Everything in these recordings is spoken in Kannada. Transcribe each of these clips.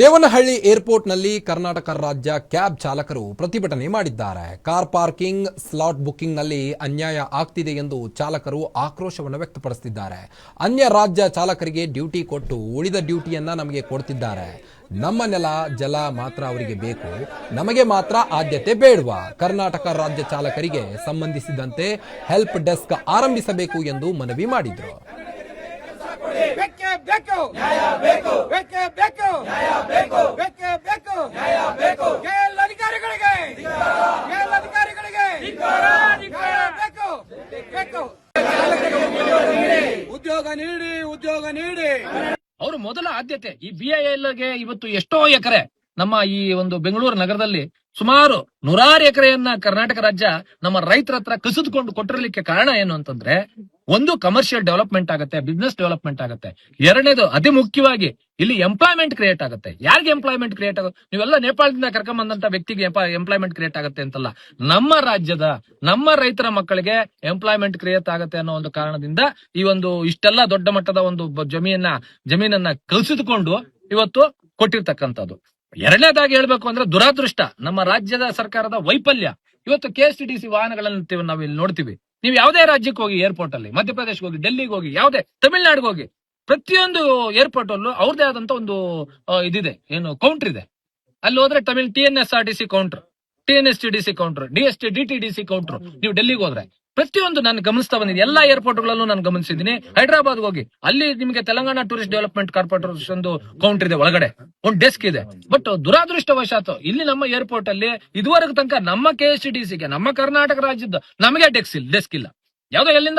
ದೇವನಹಳ್ಳಿ ಏರ್ಪೋರ್ಟ್ನಲ್ಲಿ ಕರ್ನಾಟಕ ರಾಜ್ಯ ಕ್ಯಾಬ್ ಚಾಲಕರು ಪ್ರತಿಭಟನೆ ಮಾಡಿದ್ದಾರೆ. ಕಾರ್ ಪಾರ್ಕಿಂಗ್ ಸ್ಲಾಟ್ ಬುಕ್ಕಿಂಗ್ನಲ್ಲಿ ಅನ್ಯಾಯ ಆಗ್ತಿದೆ ಎಂದು ಚಾಲಕರು ಆಕ್ರೋಶವನ್ನು ವ್ಯಕ್ತಪಡಿಸುತ್ತಿದ್ದಾರೆ ಅನ್ಯ ರಾಜ್ಯ ಚಾಲಕರಿಗೆ ಡ್ಯೂಟಿ ಕೊಟ್ಟು ಉಳಿದ ಡ್ಯೂಟಿಯನ್ನ ನಮಗೆ ಕೊಡ್ತಿದ್ದಾರೆ. ನಮ್ಮ ನೆಲ, ಜಲ ಮಾತ್ರ ಅವರಿಗೆ ಬೇಕು. ನಮಗೆ ಮಾತ್ರ ಆದ್ಯತೆ ಬೇಡವಾ. ಕರ್ನಾಟಕ ರಾಜ್ಯ ಚಾಲಕರಿಗೆ ಸಂಬಂಧಿಸಿದಂತೆ ಹೆಲ್ಪ್ ಡೆಸ್ಕ್ ಆರಂಭಿಸಬೇಕು ಎಂದು ಮನವಿ ಮಾಡಿದರು. ಬೇಕೇ ಬೇಕು. ನ್ಯಾಯ ಬೇಕು ಬೇಕೇ. ಬೇಕು ನ್ಯಾಯ ಬೇಕು. ಬೇಕೇ ಬೇಕು ನ್ಯಾಯ ಬೇಕು ಕೆಎಲ್ ಅಧಿಕಾರಿಗಳಿಗೆ ಕೆಎಲ್ ಅಧಿಕಾರಿಗಳಿಗೆ ನ್ಯಾಯ ಬೇಕು. ಬೇಕು. ಉದ್ಯೋಗ ನೀಡಿ ಉದ್ಯೋಗ ನೀಡಿ. ಅವರು ಮೊದಲ ಆದ್ಯತೆ ಈ ಬಿ ಗೆ ಇವತ್ತು ಎಷ್ಟೋ ಎಕರೆ. ನಮ್ಮ ಈ ಒಂದು ಬೆಂಗಳೂರು ನಗರದಲ್ಲಿ ಸುಮಾರು ನೂರಾರು ಎಕರೆಯನ್ನ ಕರ್ನಾಟಕ ರಾಜ್ಯ ನಮ್ಮ ರೈತರ ಹತ್ರ ಕಸಿದುಕೊಂಡು ಕೊಟ್ಟಿರಲಿಕ್ಕೆ ಕಾರಣ ಏನು ಅಂತಂದ್ರೆ ಒಂದು ಕಮರ್ಷಿಯಲ್ ಡೆವಲಪ್ಮೆಂಟ್ ಆಗುತ್ತೆ ಬಿಸ್ನೆಸ್ ಡೆವಲಪ್ಮೆಂಟ್ ಆಗುತ್ತೆ. ಎರಡನೇದು ಅತಿ ಮುಖ್ಯವಾಗಿ ಇಲ್ಲಿ ಎಂಪ್ಲಾಯ್ಮೆಂಟ್ ಕ್ರಿಯೇಟ್ ಆಗುತ್ತೆ. ಯಾರಿಗೆ ಎಂಪ್ಲಾಯ್ಮೆಂಟ್ ಕ್ರಿಯೇಟ್ ಆಗುತ್ತೆ ನೀವೆಲ್ಲ ನೇಪಾಳದಿಂದ ಕರ್ಕೊಂಬಂದಂತ ವ್ಯಕ್ತಿಗೆ ಎಂಪ್ಲಾಯ್ಮೆಂಟ್ ಕ್ರಿಯೇಟ್ ಆಗುತ್ತೆ ಅಂತಲ್ಲ. ನಮ್ಮ ರಾಜ್ಯದ, ನಮ್ಮ ರೈತರ ಮಕ್ಕಳಿಗೆ ಎಂಪ್ಲಾಯ್ಮೆಂಟ್ ಕ್ರಿಯೇಟ್ ಆಗುತ್ತೆ ಅನ್ನೋ ಒಂದು ಕಾರಣದಿಂದ ಈ ಒಂದು ಇಷ್ಟೆಲ್ಲ ದೊಡ್ಡ ಮಟ್ಟದ ಒಂದು ಜಮೀನನ್ನ ಜಮೀನನ್ನ ಕಲಿಸಿದುಕೊಂಡು ಇವತ್ತು ಕೊಟ್ಟಿರ್ತಕ್ಕಂಥದ್ದು. ಎರಡನೇದಾಗಿ ಹೇಳ್ಬೇಕು ಅಂದ್ರೆ ದುರಾದೃಷ್ಟ, ನಮ್ಮ ರಾಜ್ಯದ ಸರ್ಕಾರದ ವೈಫಲ್ಯ. ಇವತ್ತು K S T D C ವಾಹನಗಳನ್ನು ನಾವು ಇಲ್ಲಿ ನೋಡ್ತೀವಿ. ನೀವು ಯಾವುದೇ ರಾಜ್ಯಕ್ಕೆ ಹೋಗಿ ಏರ್ಪೋರ್ಟ್ ಅಲ್ಲಿ, ಮಧ್ಯಪ್ರದೇಶಕ್ಕೆ ಹೋಗಿ, ಡೆಲ್ಲಿಗೆ ಹೋಗಿ, ಯಾವುದೇ ತಮಿಳ್ನಾಡಿಗೆ ಹೋಗಿ, ಪ್ರತಿಯೊಂದು ಏರ್ಪೋರ್ಟ್ ಅಲ್ಲೂ ಅವ್ರದೇ ಆದಂತ ಒಂದು ಇದಿದೆ, ಏನು ಕೌಂಟರ್ ಇದೆ. ಅಲ್ಲಿ ಹೋದ್ರೆ Tamil T N S R D C counter T N S T D C counter D S T D T D C counter ನೀವು ಡೆಲ್ಲಿಗೆ ಹೋದ್ರೆ ಪ್ರತಿಯೊಂದು ನಾನು ಗಮನಿಸ್ತಾ ಬಂದಿದ್ದೀನಿ. ಎಲ್ಲಾ ಏರ್ಪೋರ್ಟ್ ಗಳಲ್ಲೂ ನಾನು ಗಮನಿಸಿದ್ದೀನಿ. ಹೈದರಾಬಾದ್ ಹೋಗಿ, ಅಲ್ಲಿ ನಿಮಗೆ ತೆಲಂಗಾಣ ಟೂರಿಸ್ಟ್ ಡೆವಲಪ್ಮೆಂಟ್ ಕಾರ್ಪೊರೇಷನ್ ಒಂದು ಕೌಂಟರ್ ಇದೆ ಒಳಗಡೆ. ಒಂದು ಡೆಸ್ಕ್ ಇದೆ. ಬಟ್ ದುರಾದೃಷ್ಟವಶಾತ್ ಇಲ್ಲಿ ನಮ್ಮ ಏರ್ಪೋರ್ಟ್ ಅಲ್ಲಿ ಇದುವರೆಗೂ ತನಕ ನಮ್ಮ ಕೆ ಎಸ್ ಟಿ ಸಿಗೆ ನಮ್ಮ ಕರ್ನಾಟಕ ರಾಜ್ಯದ ನಮಗೆ ಡೆಸ್ಕ್ ಇಲ್ಲ ಡೆಸ್ಕ್ ಇಲ್ಲ. ಯಾವ್ದೋ ಎಲ್ಲಿಂದ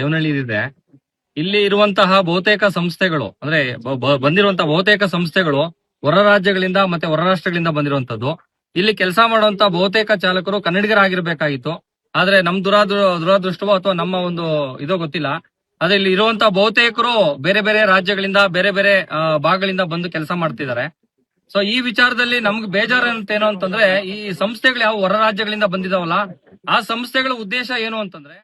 ದೇವನಹಳ್ಳಿ ಇದೆ ಇಲ್ಲಿ ಇರುವಂತಹ ಬಹುತೇಕ ಸಂಸ್ಥೆಗಳು, ಅಂದ್ರೆ ಬಂದಿರುವಂತಹ ಬಹುತೇಕ ಸಂಸ್ಥೆಗಳು ಹೊರ ರಾಜ್ಯಗಳಿಂದ ಮತ್ತೆ ಹೊರ ರಾಷ್ಟ್ರಗಳಿಂದ ಬಂದಿರುವಂತದ್ದು. ಇಲ್ಲಿ ಕೆಲಸ ಮಾಡುವಂತ ಬಹುತೇಕ ಚಾಲಕರು ಕನ್ನಡಿಗರಾಗಿರ್ಬೇಕಾಗಿತ್ತು. ಆದ್ರೆ ನಮ್ ದುರಾದೃ ದುರಾದೃಷ್ಟವೋ ಅಥವಾ ನಮ್ಮ ಒಂದು ಇದೋ ಗೊತ್ತಿಲ್ಲ. ಆದ್ರೆ ಇಲ್ಲಿ ಇರುವಂತ ಬಹುತೇಕರು ಬೇರೆ ಬೇರೆ ರಾಜ್ಯಗಳಿಂದ, ಬೇರೆ ಬೇರೆ ಭಾಗಗಳಿಂದ ಬಂದು ಕೆಲಸ ಮಾಡ್ತಿದ್ದಾರೆ. ಸೊ ಈ ವಿಚಾರದಲ್ಲಿ ನಮ್ಗೆ ಬೇಜಾರು ಅಂತ ಏನು ಅಂತಂದ್ರೆ ಈ ಸಂಸ್ಥೆಗಳು ಯಾವ ಹೊರ ರಾಜ್ಯಗಳಿಂದ ಬಂದಿದಾವಲ್ಲ, ಆ ಸಂಸ್ಥೆಗಳ ಉದ್ದೇಶ ಏನು ಅಂತಂದ್ರೆ